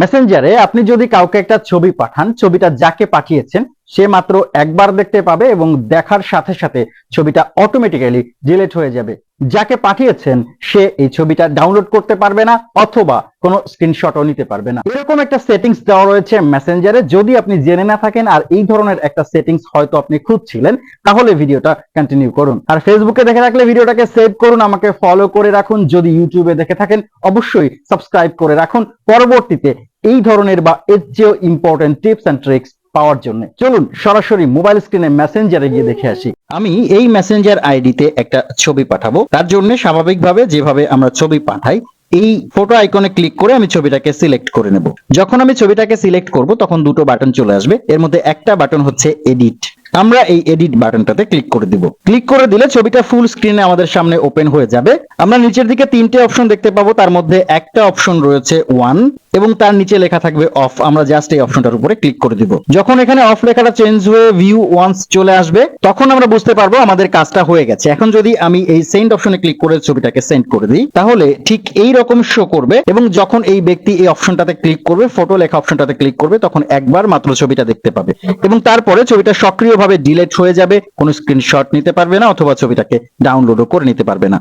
মেসেঞ্জারে আপনি যদি কাউকে একটা ছবি পাঠান, ছবিটা যাকে পাঠিয়েছেন, সে মাত্র একবার দেখতে পাবে এবং দেখার সাথে সাথে ছবিটা অটোমেটিক্যালি ডিলিট হয়ে যাবে। যাকে পাঠিয়েছেন, সে এই ছবিটা ডাউনলোড করতে পারবে না অথবা কোনো স্ক্রিনশটও নিতে পারবে না। এরকম একটা সেটিংস দেওয়া রয়েছে মেসেঞ্জারে যদি আপনি জেনে না থাকেন আর এই ধরনের একটা সেটিংস হয়তো আপনি খুঁজছিলেন, তাহলে ভিডিওটা কন্টিনিউ করুন। আর ফেসবুকে দেখে থাকলে ভিডিওটাকে সেভ করুন, আমাকে ফলো করে রাখুন। যদি ইউটিউবে দেখে থাকেন, অবশ্যই সাবস্ক্রাইব করে রাখুন। পরবর্তীতে এই ধরনের বা এর চেয়েও ইম্পর্টেন্ট টিপস অ্যান্ড ট্রিক্স পাওয়ার জন্য। চলুন সরাসরি মোবাইল স্ক্রিনে মেসেঞ্জারে গিয়ে দেখে আসি। আমি এই মেসেঞ্জার আইডিতে একটা ছবি পাঠাবো। তার জন্য স্বাভাবিকভাবে যেভাবে আমরা ছবি পাঠাই, এই ফটো আইকনে ক্লিক করে আমি ছবিটাকে সিলেক্ট করে নেব। যখন আমি ছবিটাকে সিলেক্ট করব, তখন দুটো বাটন চলে আসবে। এর মধ্যে একটা বাটন হচ্ছে এডিট আমরা এই এডিট বাটনটাতে ক্লিক করে দিব। ক্লিক করে দিলে ছবিটা ফুল স্ক্রিনে আমাদের সামনে ওপেন হয়ে যাবে। আমরা নিচের দিকে তিনটে অপশন দেখতে পাবো। তার মধ্যে একটা অপশন রয়েছে ওয়ান এবং তার নিচে লেখা থাকবে অফ আমরা জাস্ট এই অপশনটার উপরে ক্লিক করে দিব। যখন এখানে অফ লেখাটা চেঞ্জ হয়ে ভিউ ওয়ান্স চলে আসবে, তখন আমরা বুঝতে পারব আমাদের কাজটা হয়ে গেছে। এখন যদি আমি এই সেন্ড অপশনে ক্লিক করে ছবিটাকে সেন্ড করে দিই, তাহলে ঠিক এই রকম শো করবে এবং যখন এই ব্যক্তি এই অপশনটাতে ক্লিক করবে ফটো লেখা অপশনটাতে ক্লিক করবে, তখন একবার মাত্র ছবিটা দেখতে পাবে। এবং তারপরে ছবিটা সক্রিয়ভাবে ডিলেট হয়ে যাবে, কোনো স্ক্রিনশট নিতে পারবে না অথবা ছবিটাকে ডাউনলোডও করে নিতে পারবে না।